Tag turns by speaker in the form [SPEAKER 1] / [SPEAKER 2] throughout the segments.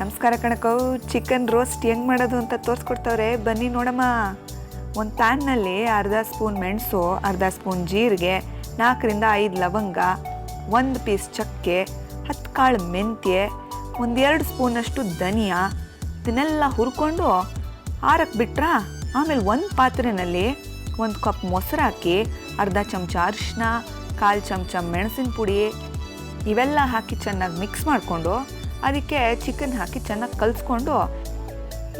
[SPEAKER 1] ನಮಸ್ಕಾರ ಕಣಕವು chicken roast ಹೆಂಗೆ ಮಾಡೋದು ಅಂತ ತೋರಿಸ್ಕೊಡ್ತವ್ರೆ. ಬನ್ನಿ ನೋಡಮ್ಮ. ಒಂದು ಪ್ಯಾನ್ನಲ್ಲಿ ಅರ್ಧ ಸ್ಪೂನ್ ಮೆಣಸು, ಅರ್ಧ ಸ್ಪೂನ್ ಜೀರಿಗೆ, ನಾಲ್ಕರಿಂದ ಐದು ಲವಂಗ, ಒಂದು ಪೀಸ್ ಚಕ್ಕೆ, ಹತ್ತು ಕಾಳು ಮೆಂತ್ಯೆ ಒಂದೆರಡು ಸ್ಪೂನಷ್ಟು ಧನಿಯಾ. ಇದನ್ನೆಲ್ಲ ಹುರ್ಕೊಂಡು ಆರಕ್ಕೆ ಬಿಟ್ರಾ? ಆಮೇಲೆ ಒಂದು ಪಾತ್ರೆಯಲ್ಲಿ ಒಂದು ಕಪ್ ಮೊಸರು ಹಾಕಿ, ಅರ್ಧ ಚಮಚ ಅರಿಶಿನ, ಕಾಲು ಚಮಚ ಮೆಣಸಿನ ಪುಡಿ, ಇವೆಲ್ಲ ಹಾಕಿ ಚೆನ್ನಾಗಿ ಮಿಕ್ಸ್ ಮಾಡಿಕೊಂಡು ಅದಕ್ಕೆ ಚಿಕನ್ ಹಾಕಿ ಚೆನ್ನಾಗಿ ಕಲಿಸ್ಕೊಂಡು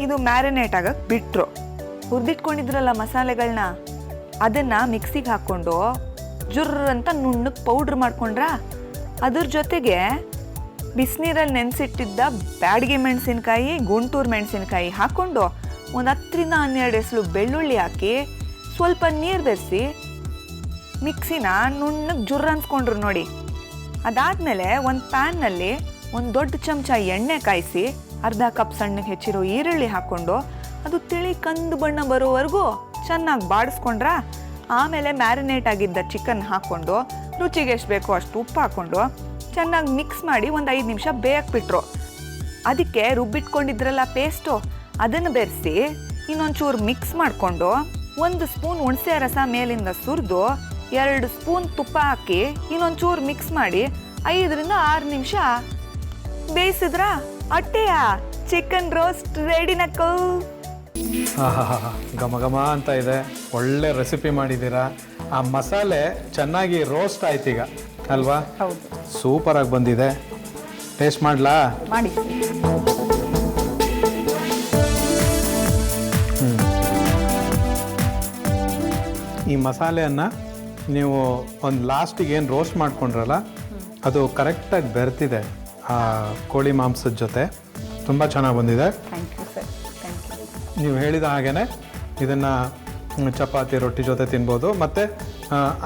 [SPEAKER 1] ಇದು ಮ್ಯಾರಿನೇಟ್ ಆಗಕ್ಕೆ ಬಿಟ್ಟರು ಹುರಿದಿಟ್ಕೊಂಡಿದ್ರಲ್ಲ ಮಸಾಲೆಗಳನ್ನ ಅದನ್ನು ಮಿಕ್ಸಿಗೆ ಹಾಕ್ಕೊಂಡು ಜುರ್ರ್ ಅಂತ ನುಣ್ಣಗೆ ಪೌಡ್ರ್ ಮಾಡ್ಕೊಂಡ್ರ? ಅದ್ರ ಜೊತೆಗೆ ಬಿಸಿನೀರಲ್ಲಿ ನೆನೆಸಿಟ್ಟಿದ್ದ ಬ್ಯಾಡಗಿ ಮೆಣಸಿನ್ಕಾಯಿ, ಗುಂಟೂರು ಮೆಣಸಿನ್ಕಾಯಿ ಹಾಕ್ಕೊಂಡು ಒಂದು ಹತ್ತರಿಂದ ಹನ್ನೆರಡು ಎಸಳು ಬೆಳ್ಳುಳ್ಳಿ ಹಾಕಿ ಸ್ವಲ್ಪ ನೀರು ಬೆರೆಸಿ ಮಿಕ್ಸಿನ ನುಣ್ಣಗೆ ಜುರ್ರ್ ಅನ್ಸ್ಕೊಂಡ್ರು ನೋಡಿ. ಅದಾದಮೇಲೆ ಒಂದು ಪ್ಯಾನ್ನಲ್ಲಿ ಒಂದು ದೊಡ್ಡ ಚಮಚ ಎಣ್ಣೆ ಕಾಯಿಸಿ ಅರ್ಧ ಕಪ್ ಸಣ್ಣಗೆ ಹೆಚ್ಚಿರೋ ಈರುಳ್ಳಿ ಹಾಕ್ಕೊಂಡು ಅದು ತಿಳಿ ಕಂದು ಬಣ್ಣ ಬರೋವರೆಗೂ ಚೆನ್ನಾಗಿ ಬಾಡಿಸ್ಕೊಂಡ್ರ? ಆಮೇಲೆ ಮ್ಯಾರಿನೇಟ್ ಆಗಿದ್ದ ಚಿಕನ್ ಹಾಕ್ಕೊಂಡು ರುಚಿಗೆ ಎಷ್ಟು ಬೇಕೋ ಅಷ್ಟು ಉಪ್ಪು ಹಾಕ್ಕೊಂಡು ಚೆನ್ನಾಗಿ ಮಿಕ್ಸ್ ಮಾಡಿ ಒಂದು ಐದು ನಿಮಿಷ ಬೇಯಕ್ಬಿಟ್ರು. ಅದಕ್ಕೆ ರುಬ್ಬಿಟ್ಕೊಂಡಿದ್ರಲ್ಲ ಪೇಸ್ಟು ಅದನ್ನು ಬೆರೆಸಿ ಇನ್ನೊಂಚೂರು ಮಿಕ್ಸ್ ಮಾಡಿಕೊಂಡು ಒಂದು ಸ್ಪೂನ್ ಹುಣಸೆ ರಸ ಮೇಲಿಂದ ಸುರಿದು ಎರಡು ಸ್ಪೂನ್ ತುಪ್ಪ ಹಾಕಿ ಇನ್ನೊಂಚೂರು ಮಿಕ್ಸ್ ಮಾಡಿ ಐದರಿಂದ ಆರು ನಿಮಿಷ ಬೇಯಿಸಿದ್ರ? ಅಟ್ಟೆಯ? Chicken roast ರೆಡಿನಕ್ಕೂ.
[SPEAKER 2] ಘಮ ಘಮ ಅಂತ ಇದೆ. ಒಳ್ಳೆ ರೆಸಿಪಿ ಮಾಡಿದ್ದೀರಾ? ಆ ಮಸಾಲೆ ಚೆನ್ನಾಗಿ ರೋಸ್ಟ್ ಆಯ್ತು ಈಗ ಅಲ್ವಾ?
[SPEAKER 3] ಹೌದು.
[SPEAKER 2] ಆಗಿ ಬಂದಿದೆ. ಟೇಸ್ಟ್ ಮಾಡ್ಲಾ?
[SPEAKER 3] ಮಾಡಿ.
[SPEAKER 2] ಈ ಮಸಾಲೆಯನ್ನು ನೀವು ಒಂದು ಲಾಸ್ಟಿಗೆ ಏನು ರೋಸ್ಟ್ ಮಾಡ್ಕೊಂಡ್ರಲ್ಲ ಅದು ಕರೆಕ್ಟಾಗಿ ಬೆರ್ತಿದೆ. ಕೋಳಿ ಮಾಂಸದ ಜೊತೆ ತುಂಬ ಚೆನ್ನಾಗಿ ಬಂದಿದೆ.
[SPEAKER 3] Thank you sir thank you
[SPEAKER 2] ನೀವು ಹೇಳಿದ ಹಾಗೆಯೇ ಇದನ್ನು ಚಪಾತಿ ರೊಟ್ಟಿ ಜೊತೆ ತಿನ್ಬೋದು ಮತ್ತು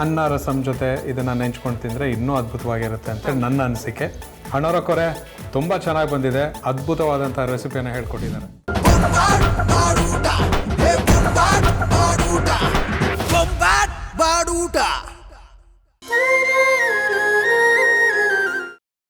[SPEAKER 2] ಅನ್ನ ರಸಮ್ ಜೊತೆ ಇದನ್ನು ನೆಂಚ್ಕೊಂಡು ತಿಂದರೆ ಇನ್ನೂ ಅದ್ಭುತವಾಗಿರುತ್ತೆ ಅಂತೇಳಿ ನನ್ನ ಅನಿಸಿಕೆ. ಹಣರ ಕೊರೆ ತುಂಬ ಚೆನ್ನಾಗಿ ಬಂದಿದೆ. ಅದ್ಭುತವಾದಂಥ ರೆಸಿಪಿಯನ್ನು ಹೇಳ್ಕೊಟ್ಟಿದ್ದಾರೆ.
[SPEAKER 4] ಬಾಡೂಟ.